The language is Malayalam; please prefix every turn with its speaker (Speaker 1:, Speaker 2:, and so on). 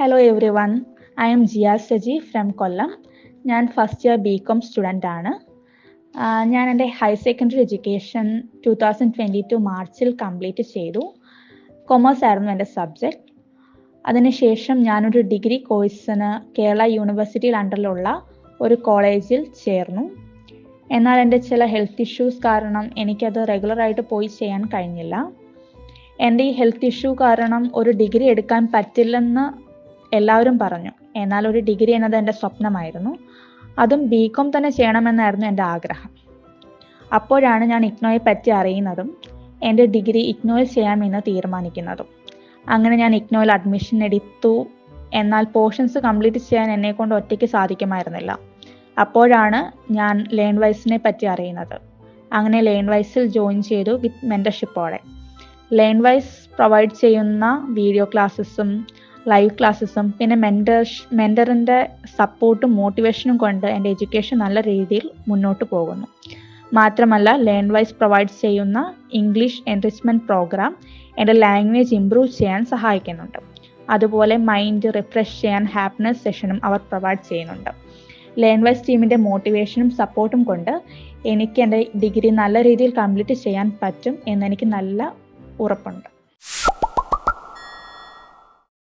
Speaker 1: Hello everyone I'm Jiya Saji from Kollam ഞാൻ first year B com student ആണ്. ഞാൻ എന്റെ higher secondary education two thousand twenty two മാർച്ചിൽ കംപ്ലീറ്റ് ചെയ്തു. കൊമേഴ്സ് ആയിരുന്നു എന്റെ സബ്ജക്റ്റ് അതിനുശേഷം ഞാനൊരു ഡിഗ്രി കോഴ്സിന് കേരള യൂണിവേഴ്സിറ്റിയിൽ അണ്ടറിലുള്ള ഒരു കോളേജിൽ ചേർന്നു. എന്നാൽ എന്റെ ചില ഹെൽത്ത് ഇഷ്യൂസ് കാരണം എനിക്കത് റെഗുലറായിട്ട് പോയി ചെയ്യാൻ കഴിഞ്ഞില്ല. എന്റെ ഈ ഹെൽത്ത് ഇഷ്യൂ കാരണം ഒരു ഡിഗ്രി എടുക്കാൻ പറ്റില്ലെന്ന് എല്ലാവരും പറഞ്ഞു. എന്നാൽ ഒരു ഡിഗ്രി എന്നത് എന്റെ സ്വപ്നമായിരുന്നു. അതും ബി കോം തന്നെ ചെയ്യണമെന്നായിരുന്നു എന്റെ ആഗ്രഹം. അപ്പോഴാണ് ഞാൻ ഇഗ്നോയെ പറ്റി അറിയുന്നതും എന്റെ ഡിഗ്രി ഇഗ്നോയിൽ ചെയ്യാമെന്ന് തീരുമാനിക്കുന്നതും. അങ്ങനെ ഞാൻ ഇഗ്നോയിൽ അഡ്മിഷൻ എടുത്തു. എന്നാൽ പോർഷൻസ് കംപ്ലീറ്റ് ചെയ്യാൻ എന്നെ കൊണ്ട് ഒറ്റയ്ക്ക് സാധിക്കുമായിരുന്നില്ല. അപ്പോഴാണ് ഞാൻ ലേൺ വൈസിനെ പറ്റി അറിയുന്നത്. അങ്ങനെ ലേൺ വൈസിൽ ജോയിൻ ചെയ്തു വിത്ത് മെന്റർഷിപ്പോടെ ലേൺ വൈസ് പ്രൊവൈഡ് ചെയ്യുന്ന വീഡിയോ ക്ലാസ്സസും ലൈവ് ക്ലാസ്സസും പിന്നെ മെന്റർ മെന്ററിന്റെ സപ്പോർട്ടും മോട്ടിവേഷനും കൊണ്ട് എന്റെ എഡ്യൂക്കേഷൻ നല്ല രീതിയിൽ മുന്നോട്ട് പോകുന്നു. മാത്രമല്ല ലേൺ വൈസ് പ്രൊവൈഡ് ചെയ്യുന്ന ഇംഗ്ലീഷ് എൻറിച്ച്മെന്റ് പ്രോഗ്രാം എന്റെ ലാംഗ്വേജ് ഇമ്പ്രൂവ് ചെയ്യാൻ സഹായിക്കുന്നുണ്ട്. അതുപോലെ മൈൻഡ് റിഫ്രഷ് ചെയ്യാൻ ഹാപ്പിനെസ് സെഷനും അവർ പ്രൊവൈഡ് ചെയ്യുന്നുണ്ട്. ലേൺ വൈസ് ടീമിന്റെ മോട്ടിവേഷനും സപ്പോർട്ടും കൊണ്ട് എനിക്ക് എന്റെ ഡിഗ്രി നല്ല രീതിയിൽ കംപ്ലീറ്റ് ചെയ്യാൻ പറ്റും എന്നെനിക്ക് നല്ല ഉറപ്പുണ്ട്.